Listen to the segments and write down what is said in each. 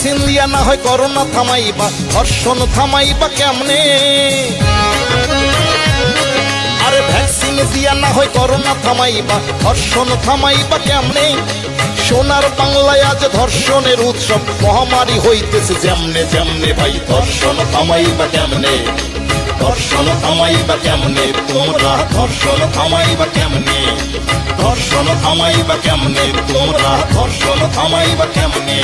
Vaccine দিয়া না হয় করোনা থামাইবা, ধর্ষণ থামাইবা কেমনে? আরে ভ্যাকসিন দিয়া না হয় করোনা থামাইবা, ধর্ষণ থামাইবা কেমনে? সোনার বাংলায় আজ ধর্ষণের উৎসব, মহামারী হইতেছে যেমনে যেমনে ভাই, ধর্ষণ থামাইবা কেমনে? ধর্ষণ থামাইবা কেমনে? তোমরা ধর্ষণ থামাইবা কেমনে? ধর্ষণ থামাইবা কেমনে? তোমরা ধর্ষণ থামাইবা কেমনে?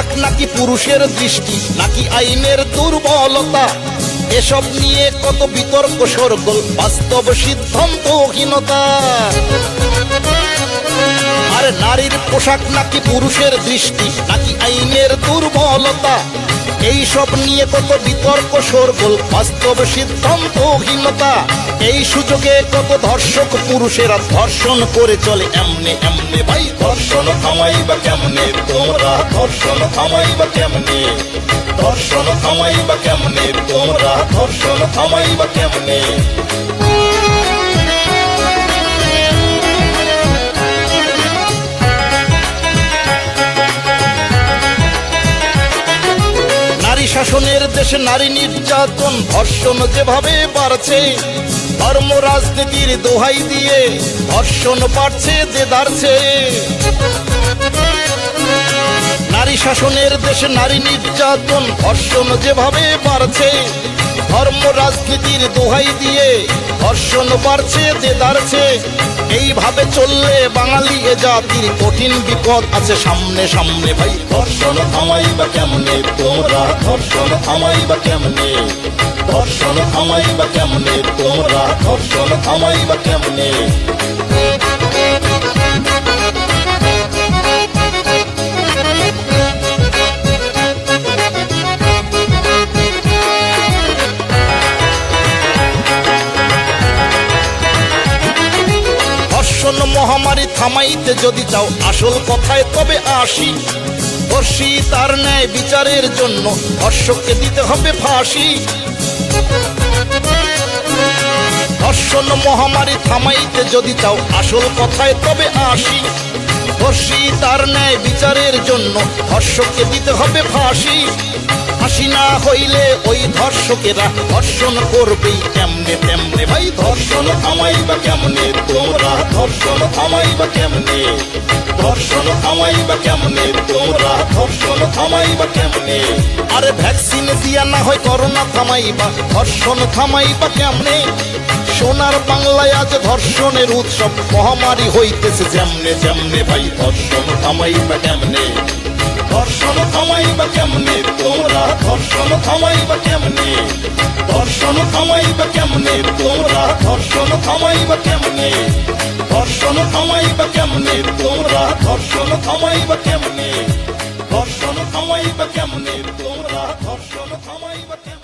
পোশাক নাকি পুরুষের দৃষ্টি, নাকি আইনের দুর্বলতা? এসব নিয়ে কত বিতর্ক সরগোল বাস্তব সিদ্ধান্তহীনতা। আর নারীর পোশাক নাকি পুরুষের দৃষ্টি, নাকি আইনের দুর্বলতা? এই সব নিয়ে কত বিতর্ক সরগোল বাস্তব সিদ্ধান্তহীনতা এই সুযোগে কত ধর্ষক পুরুষেরা ধর্ষণ করে চলে। এমনে এমনে ভাই, ধর্ষণ থামাইবা কেমনে? তোমরা ধর্ষণ থামাইবা কেমনে? ধর্ষণ থামাইবা কেমনে? তোমরা ধর্ষণ থামাইবা কেমনে? শাসনের দেশে নারী নির্যাতন, ধর্ষণ যেভাবে বাড়ছে, ধর্ম রাজনীতির দোহাই দিয়ে ধর্ষণ বাড়ছে যে দাঁড়ছে। নারী শাসনের দেশে নারী নির্যাতন, ধর্ষণ যেভাবে বাড়ছে ধর্ম রাজনীতির দোহাই দিয়ে ধর্ষণ বাড়ছে, যে দাঁড়ছে। এইভাবে চললে বাঙালি এ জাতির কঠিন বিপদ আছে সামনে সামনে ভাই। ধর্ষণ থামাইবা কেমনে তোমরা? ধর্ষণ থামাইবা কেমনে? ধর্ষণ থামাইবা কেমনে তোমরা? ধর্ষণ থামাইবা কেমনে? মহামারী থামাইতে যদি চাও আসল কথায়, তবে আসি। ধর্ষী তার ন্যায় বিচারের জন্য ধর্ষককে দিতে হবে ফাঁসি। ধর্ষণ মহামারী থামাইতে যদি চাও আসল কথায়, তবে আসি। ধর্ষী তার ন্যায় বিচারের জন্য ধর্ষককে দিতে হবে ফাঁসি। ফাঁসি না হইলে ওই ধর্ষকেরা ধর্ষণ করবেই কেমনে, তেমনে। ভাই, ধর্ষণ থামাইবা কেমনে তোমরা? ধর্ষণ থামাইবা কেমনে? ধর্ষণ থামাইবা কেমনে? তোমরা ধর্ষণ থামাইবা কেমনে? আরে ভ্যাকসিন দিয়া না হয় করোনা থামাইবা ধর্ষণ থামাইবা কেমনে? সোনার বাংলায় আজ ধর্ষণের উৎসব, মহামারী হইতেছে যেমনে যেমনে ভাই, ধর্ষণ থামাইবা কেমনে? ধর্ষণ থামাইবা কেমনে? তোমরা ধর্ষণ থামাইবা কেমনে? ধর্ষণ থামাইবা কেমনে? তোমরা ধর্ষণ থামাইবা কেমনে? ধর্ষণ থামাইবা কেমনে? তোমরা ধর্ষণ থামাইবা কেমনে? ধর্ষণ থামাইবা কেমনে? তোমরা ধর্ষণ থামাইবা কেমনে?